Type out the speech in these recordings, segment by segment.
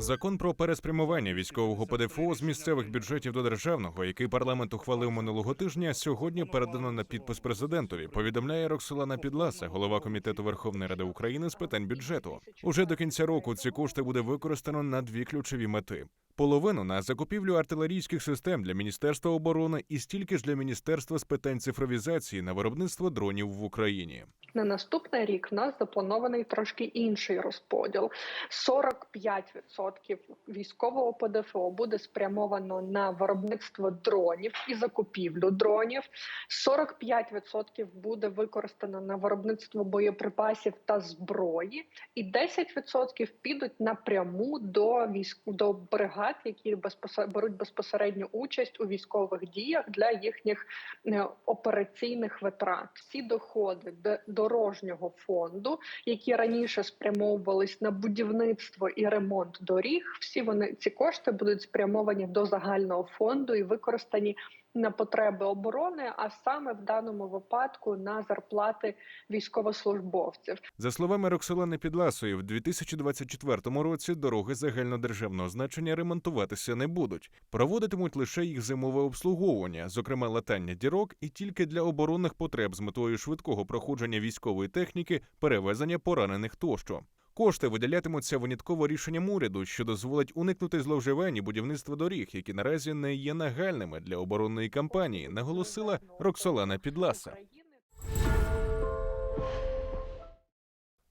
Закон про переспрямування військового ПДФО з місцевих бюджетів до державного, який парламент ухвалив минулого тижня, сьогодні передано на підпис президентові. Повідомляє Роксолана Підласа, голова комітету Верховної Ради України з питань бюджету. Уже до кінця року ці кошти буде використано на дві ключові мети: половину на закупівлю артилерійських систем для Міністерства оборони і стільки ж для Міністерства з питань цифровізації на виробництво дронів в Україні. На наступний рік в нас запланований трошки інший розподіл. 45% військового ПДФО буде спрямовано на виробництво дронів і закупівлю дронів. 45% буде використано на виробництво боєприпасів та зброї, і 10% підуть напряму до військ до бригад, які беруть безпосередню участь у військових діях для їхніх е, операційних витрат. Всі доходи д- дорожнього фонду, які раніше спрямовувались на будівництво і ремонт доріг, всі вони ці кошти будуть спрямовані до загального фонду і використані на потреби оборони, а саме в даному випадку на зарплати військовослужбовців. За словами Роксолани Підласої, в 2024 році дороги загальнодержавного значення ремонтуватися не будуть. Проводитимуть лише їх зимове обслуговування, зокрема латання дірок, і тільки для оборонних потреб з метою швидкого проходження військової техніки, перевезення поранених тощо. Кошти виділятимуться винятково рішенням уряду, що дозволить уникнути зловживань і будівництва доріг, які наразі не є нагальними для оборонної кампанії, наголосила Роксолана Підласа.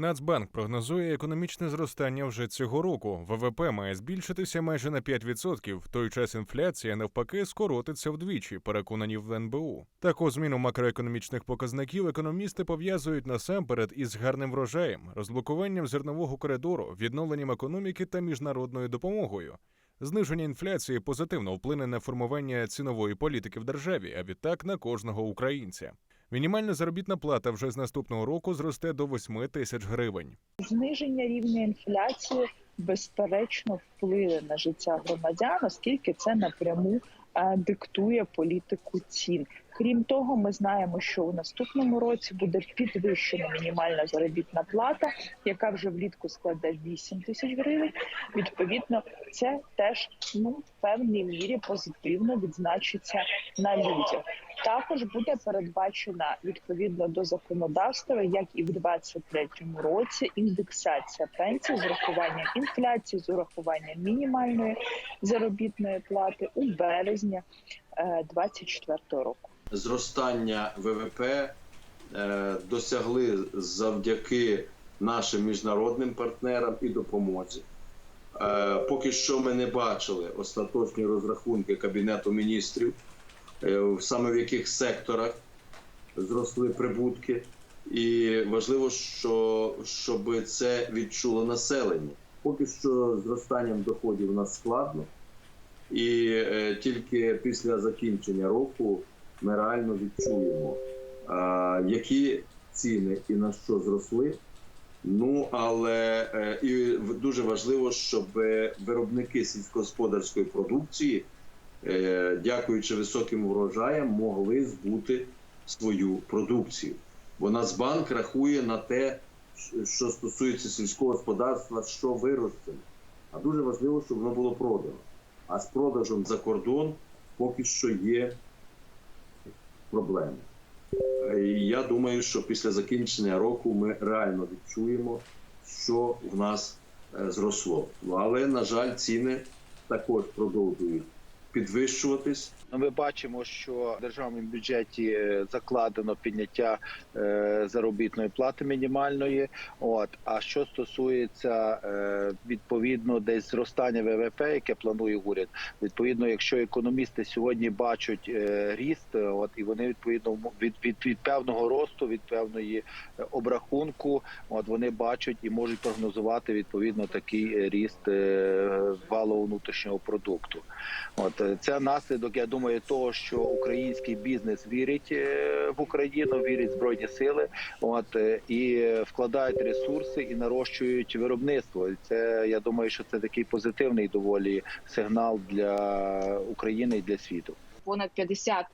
Нацбанк прогнозує економічне зростання вже цього року. ВВП має збільшитися майже на 5%, В той час інфляція навпаки скоротиться вдвічі. Переконані в НБУ. Таку зміну макроекономічних показників економісти пов'язують насамперед із гарним врожаєм, розблокуванням зернового коридору, відновленням економіки та міжнародною допомогою. Зниження інфляції позитивно вплине на формування цінової політики в державі, а відтак на кожного українця. Мінімальна заробітна плата вже з наступного року зросте до 8 тисяч гривень. Зниження рівня інфляції безперечно вплине на життя громадян, оскільки це напряму е, диктує політику цін. Крім того, ми знаємо, що у наступному році буде підвищена мінімальна заробітна плата, яка вже влітку складе 8 тисяч гривень. Відповідно, це теж ну в певній мірі позитивно відзначиться на людях. Також буде передбачена відповідно до законодавства, як і в 2023 році, індексація пенсій з урахуванням інфляції, з урахуванням мінімальної заробітної плати у березні 2024 року. Зростання ВВП е, досягли завдяки нашим міжнародним партнерам і допомозі. Е, Поки що ми не бачили остаточні розрахунки Кабінету міністрів, е, саме в яких секторах зросли прибутки. І важливо, що, щоб це відчуло населення. Поки що зростанням доходів у нас складно, і тільки після закінчення року ми реально відчуємо, які ціни і на що зросли. Ну але е, і дуже важливо, щоб виробники сільськогосподарської продукції, е, дякуючи високим урожаям, могли збути свою продукцію. Бо Нацбанк рахує на те, що стосується сільського господарства, що вирощено. А дуже важливо, щоб воно було продано. А з продажем за кордон поки що є проблеми. Е, І я думаю, що після закінчення року ми реально відчуємо, що в нас е, зросло. Але, на жаль, ціни також продовжують підвищуватись. Ну, Ми бачимо, що в державному бюджеті е, закладено підняття е, заробітної плати мінімальної. От а що стосується е, відповідно десь зростання ВВП, яке планує уряд, відповідно, якщо економісти сьогодні бачать ріст, от і вони відповідно від, від, від певного росту, від певної обрахунку, от вони бачать і можуть прогнозувати відповідно такий ріст валового внутрішнього продукту. От це наслідок, я думаю, того, що український бізнес вірить е, в Україну, вірить в збройні сили, от е, і вкладають ресурси і нарощують виробництво. Це я думаю, що це такий позитивний доволі сигнал для України і для світу. понад 50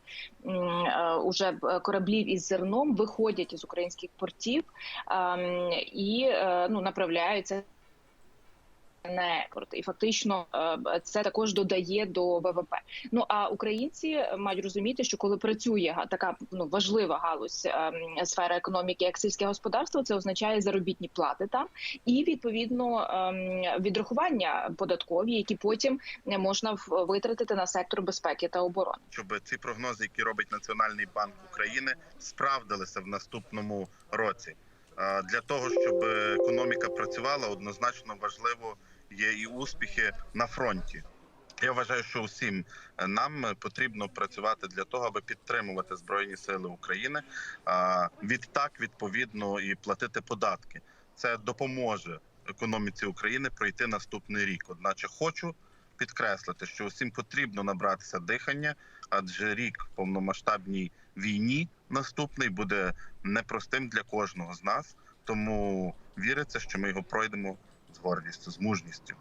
е, уже кораблів із зерном виходять із українських портів і ну направляються на експорт, і фактично е, це також додає до ВВП. Ну а українці мають розуміти, що коли працює така ну важлива галузь ем, сфера економіки, як сільське господарство, це означає заробітні плати там і відповідно ем, відрахування податкові, які потім не можна витратити на сектор безпеки та оборони. щоб ці прогнози, які робить Національний банк України, справдилися в наступному році. Е, Для того щоб економіка працювала, однозначно важливо є і успіхи на фронті. Я вважаю, що усім нам потрібно працювати для того, аби підтримувати збройні сили України. Відтак, відповідно, і платити податки. Це допоможе економіці України пройти наступний рік. Одначе хочу підкреслити, що усім потрібно набратися дихання, адже рік повномасштабній війні наступний буде непростим для кожного з нас. Тому віриться, що ми його пройдемо з з мужністю.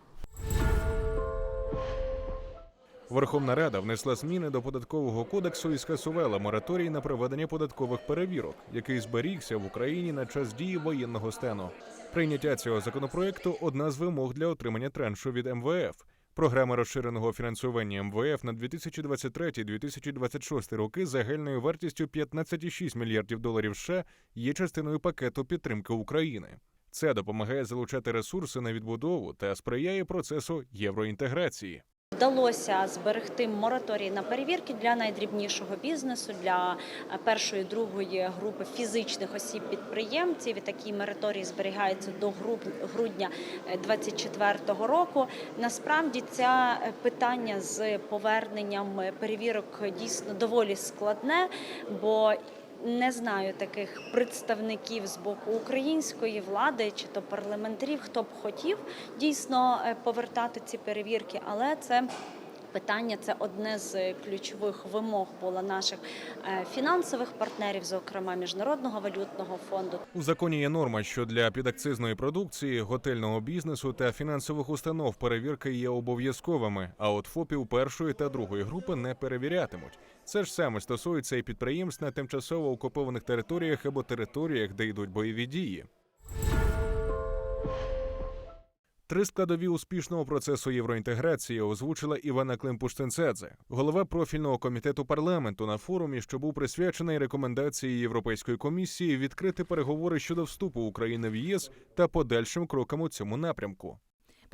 Верховна Рада внесла зміни до податкового кодексу і скасувала мораторій на проведення податкових перевірок, який зберігся в Україні на час дії воєнного стану. Прийняття цього законопроекту одна з вимог для отримання траншу від МВФ. Програма розширеного фінансування МВФ на 2023-2026 роки загальною вартістю 15,6 мільярдів доларів США є частиною пакету підтримки України. Це допомагає залучати ресурси на відбудову та сприяє процесу євроінтеграції. Вдалося зберегти мораторій на перевірки для найдрібнішого бізнесу, для е, першої другої групи фізичних осіб підприємців. І такий мораторій зберігається до грудня 2024 року. Насправді це е, питання з поверненням перевірок дійсно доволі складне, бо не знаю таких представників з боку української влади чи то парламентарів, хто б хотів дійсно е, повертати ці перевірки, але це. Питання це одне з ключових вимог було наших е, фінансових партнерів, зокрема міжнародного валютного фонду. У законі є норма, що для підакцизної продукції, готельного бізнесу та фінансових установ перевірки є обов'язковими, а от ФОПів першої та другої групи не перевірятимуть. Це ж саме стосується і підприємств на тимчасово окупованих територіях або територіях, де йдуть бойові дії. Три складові успішного процесу євроінтеграції озвучила Івана Климпуш-Цинцадзе, голова профільного комітету парламенту на форумі, що був присвячений рекомендації Європейської комісії відкрити переговори щодо вступу України в ЄС та подальшим крокам у цьому напрямку.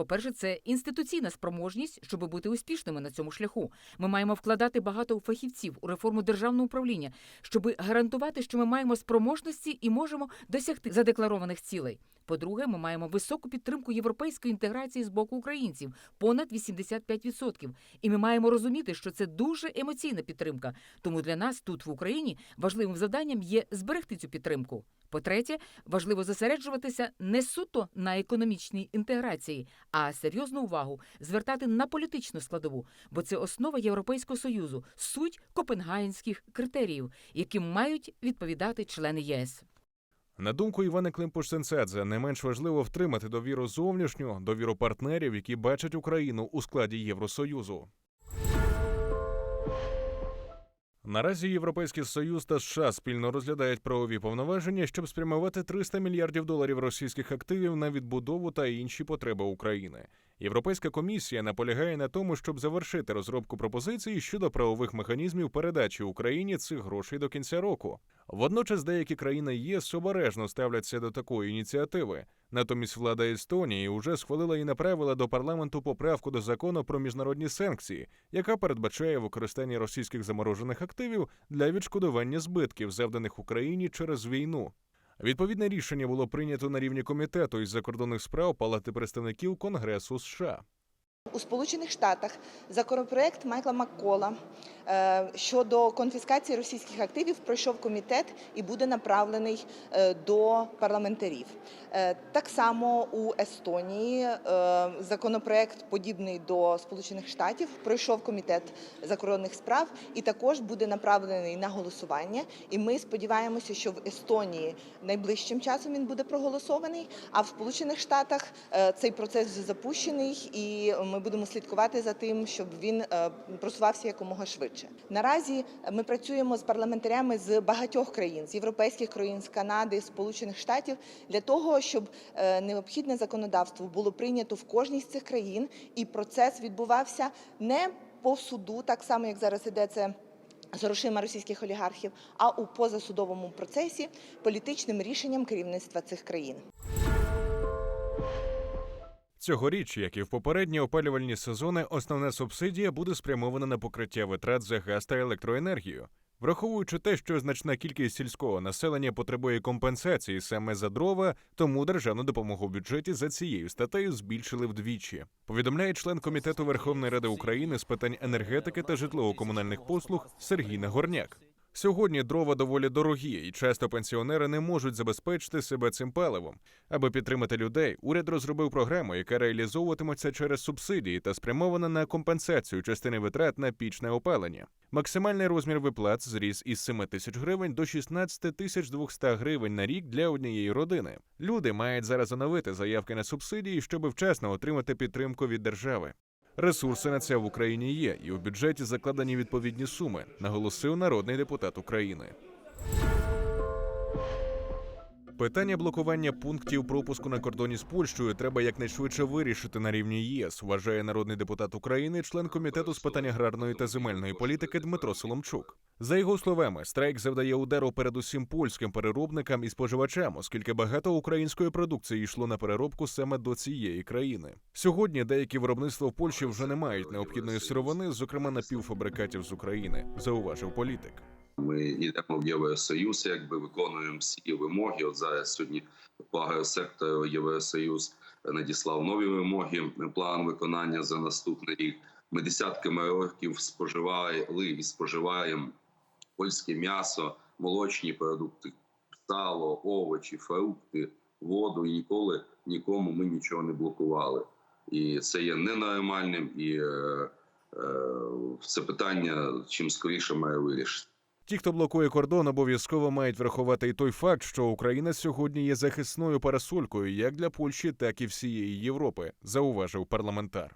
По-перше, це інституційна спроможність, щоб бути успішними на цьому шляху. Ми маємо вкладати багато фахівців у реформу державного управління, щоб гарантувати, що ми маємо спроможності і можемо досягти задекларованих цілей. По-друге, ми маємо високу підтримку європейської інтеграції з боку українців понад 85%. І ми маємо розуміти, що це дуже емоційна підтримка. Тому для нас тут в Україні важливим завданням є зберегти цю підтримку. По-третє, важливо зосереджуватися не суто на економічній інтеграції, а серйозну увагу звертати на політичну складову, бо це основа Європейського союзу, суть копенгагенських критеріїв, яким мають відповідати члени ЄС. На думку Івана Климпуш-Сенцедзе, не менш важливо втримати довіру зовнішню, довіру партнерів, які бачать Україну у складі Євросоюзу. Наразі Європейський Союз та США спільно розглядають правові повноваження, щоб спрямувати 300 мільярдів доларів російських активів на відбудову та інші потреби України. Європейська комісія наполягає на тому, щоб завершити розробку пропозиції щодо правових механізмів передачі Україні цих грошей до кінця року. Водночас деякі країни ЄС обережно ставляться до такої ініціативи. Натомість влада Естонії уже схвалила і направила до парламенту поправку до закону про міжнародні санкції, яка передбачає використання російських заморожених активів для відшкодування збитків, завданих Україні через війну. Відповідне рішення було прийнято на рівні комітету із закордонних справ Палати представників Конгресу США. У Сполучених Штатах законопроект Майкла Маккола е, щодо конфіскації російських активів пройшов комітет і буде направлений е, до парламентарів. Е, Так само у Естонії законопроект, подібний до Сполучених Штатів, пройшов комітет закордонних справ і також буде направлений на голосування. І ми сподіваємося, що в Естонії найближчим часом він буде проголосований. А в Сполучених Штатах цей процес вже запущений, і ми будемо слідкувати за тим, щоб він е, просувався якомога швидше. Наразі ми працюємо з парламентарями з багатьох країн, з європейських країн, з Канади, Сполучених Штатів, для того, щоб е, необхідне законодавство було прийнято в кожній з цих країн, і процес відбувався не по суду, так само як зараз іде це з грошима російських олігархів, а у позасудовому процесі політичним рішенням керівництва цих країн. Цьогоріч, як і в попередні опалювальні сезони, основна субсидія буде спрямована на покриття витрат за газ та електроенергію. Враховуючи те, що значна кількість сільського населення потребує компенсації саме за дрова, тому державну допомогу в бюджеті за цією статтею збільшили вдвічі. Повідомляє член комітету Верховної Ради України з питань енергетики та житлово-комунальних послуг Сергій Нагорняк. Сьогодні дрова доволі дорогі, і часто пенсіонери не можуть забезпечити себе цим паливом. Аби підтримати людей, уряд розробив програму, яка реалізовуватиметься через субсидії та спрямована на компенсацію частини витрат на пічне опалення. Максимальний розмір виплат зріс із 7 тисяч гривень до 16 тисяч 200 гривень на рік для однієї родини. Люди мають зараз оновити заявки на субсидії, щоб вчасно отримати підтримку від держави. Ресурси на це в Україні є, і у бюджеті закладені відповідні суми, наголосив народний депутат України. Питання блокування пунктів пропуску на кордоні з Польщею треба якнайшвидше вирішити на рівні ЄС, вважає народний депутат України, член комітету з питань аграрної та земельної політики Дмитро Соломчук. За його словами, страйк завдає удару передусім польським переробникам і споживачам, оскільки багато української продукції йшло на переробку саме до цієї країни. Сьогодні деякі виробництва в Польщі вже не мають необхідної сировини, зокрема напівфабрикатів з України, зауважив політик. Ми йдемо в Євросоюз, якби виконуємо всі вимоги. От зараз сьогодні по агросектору Євросоюз надіслав нові вимоги. План виконання за наступний рік. Ми десятками років споживали і споживаємо польське м'ясо, молочні продукти, сало, овочі, фрукти, воду. І ніколи нікому ми нічого не блокували. І це є ненормальним, і е, е, це питання чим скоріше має вирішити. Ті, хто блокує кордон, обов'язково мають врахувати і той факт, що Україна сьогодні є захисною парасолькою як для Польщі, так і всієї Європи, зауважив парламентар.